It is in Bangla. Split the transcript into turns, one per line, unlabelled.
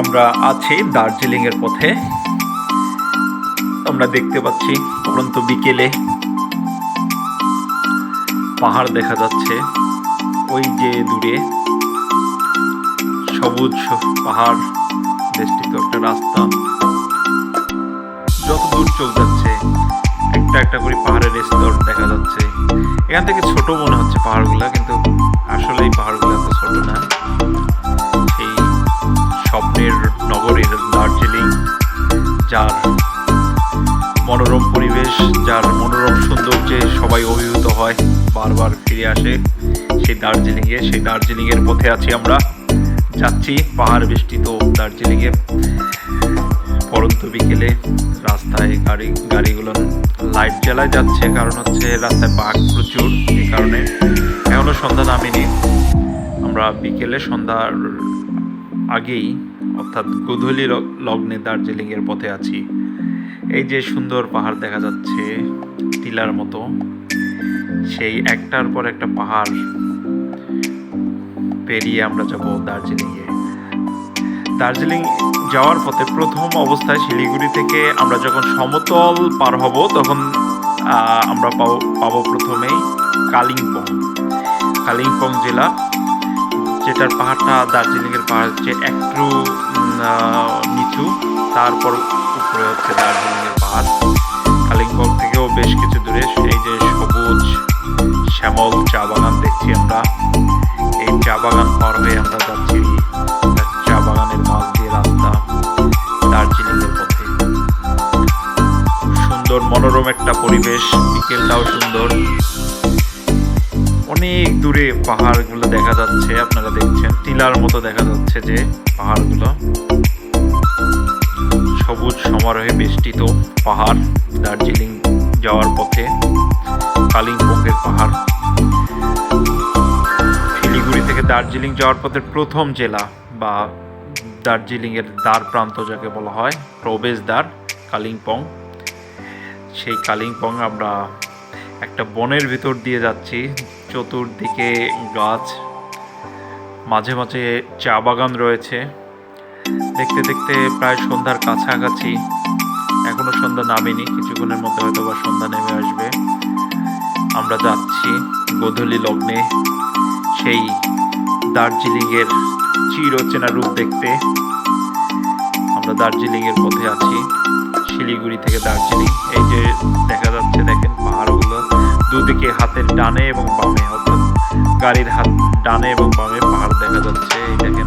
আমরা আছি দার্জিলিং এর পথে। আমরা দেখতে পাচ্ছি পরন্ত বিকেলে পাহাড় দেখা যাচ্ছে। ওই যে দূরে সবুজ পাহাড়, বেষ্টিত একটা রাস্তা। যত দূর চোখ যাচ্ছে, একটা একটা করে পাহাড়ের স্তর দেখা যাচ্ছে। এখান থেকে ছোট মনে হচ্ছে পাহাড়গুলা, কিন্তু আসলে এই পাহাড়গুলো এত ছোট না। যার মনোরম পরিবেশ, যার মনোরম সৌন্দর্যে সবাই অভিভূত হয়, বারবার ফিরে আসে সেই দার্জিলিংয়ে। সেই দার্জিলিংয়ের পথে আছি আমরা। যাচ্ছি পাহাড় বেষ্টিত দার্জিলিংয়ে। পরন্ত বিকেলে রাস্তায় গাড়ি, গাড়িগুলো লাইট জ্বালায় যাচ্ছে। কারণ হচ্ছে রাস্তায় বাঘ প্রচুর এই কারণে এখনও সন্ধ্যা নামেনি। আমরা বিকেলে সন্ধ্যার আগেই অর্থাৎ গোধূলি লগ্নে দার্জিলিংয়ের পথে আছি। এই যে সুন্দর পাহাড় দেখা যাচ্ছে, টিলার মতো, সেই একটার পর একটা পাহাড় পেরিয়ে আমরা যাব দার্জিলিংয়ে। দার্জিলিং যাওয়ার পথে প্রথম অবস্থায় শিলিগুড়ি থেকে আমরা যখন সমতল পার হব, তখন আমরা পাবো পাবো প্রথমেই কালিম্পং। কালিম্পং জেলা, যেটার পাহাড়টা দার্জিলিংয়ের পাহাড় হচ্ছে একটু নিচু তারপর উপরে হচ্ছে দার্জিলিংয়ের পাহাড়। কালিম্পং থেকেও বেশ কিছু দূরে এই যে সবুজ শ্যামল চা বাগান দেখছি আমরা। এই চা বাগান পার হয়ে আমরা যাচ্ছি চা বাগানের মাছ দিয়ে রাস্তা দার্জিলিংয়ের পথে। সুন্দর, মনোরম একটা পরিবেশ, বিকেলটাও সুন্দর। অনেক দূরে পাহাড়গুলো দেখা যাচ্ছে, আপনারা দেখছেন। টিলার মতো দেখা যাচ্ছে যে পাহাড়গুলো। সবুজ সমারোহে বেষ্টিত পাহাড়, দার্জিলিং যাওয়ার পথে, কালিম্পংয়ের পাহাড়। শিলিগুড়ি থেকে দার্জিলিং যাওয়ার পথে প্রথম জেলা বা দার্জিলিংয়ের দ্বার প্রান্ত যাকে বলা হয়, প্রবেশদ্বার, কালিম্পং। সেই কালিম্পং আমরা একটা বনের ভিতর দিয়ে যাচ্ছি চতুর্দিকে গাছ, মাঝে মাঝে চা বাগান রয়েছে। দেখতে দেখতে প্রায় সন্ধ্যার কাছাকাছি। এখনও সন্ধ্যা নামেনি, কিছুক্ষণের মধ্যে হয়তো বা সন্ধ্যা নেমে আসবে। আমরা যাচ্ছি গোধূলি লগ্নে, সেই দার্জিলিংয়ের চিরচেনা রূপ দেখতে। আমরা দার্জিলিংয়ের পথে আছি, শিলিগুড়ি থেকে দার্জিলিং। এই যে দেখা দুদিকে হাতের ডানে এবং বামে অর্থাৎ গাড়ির হাত ডানে এবং বামে পাহাড় দেখা যাচ্ছে। এটাকে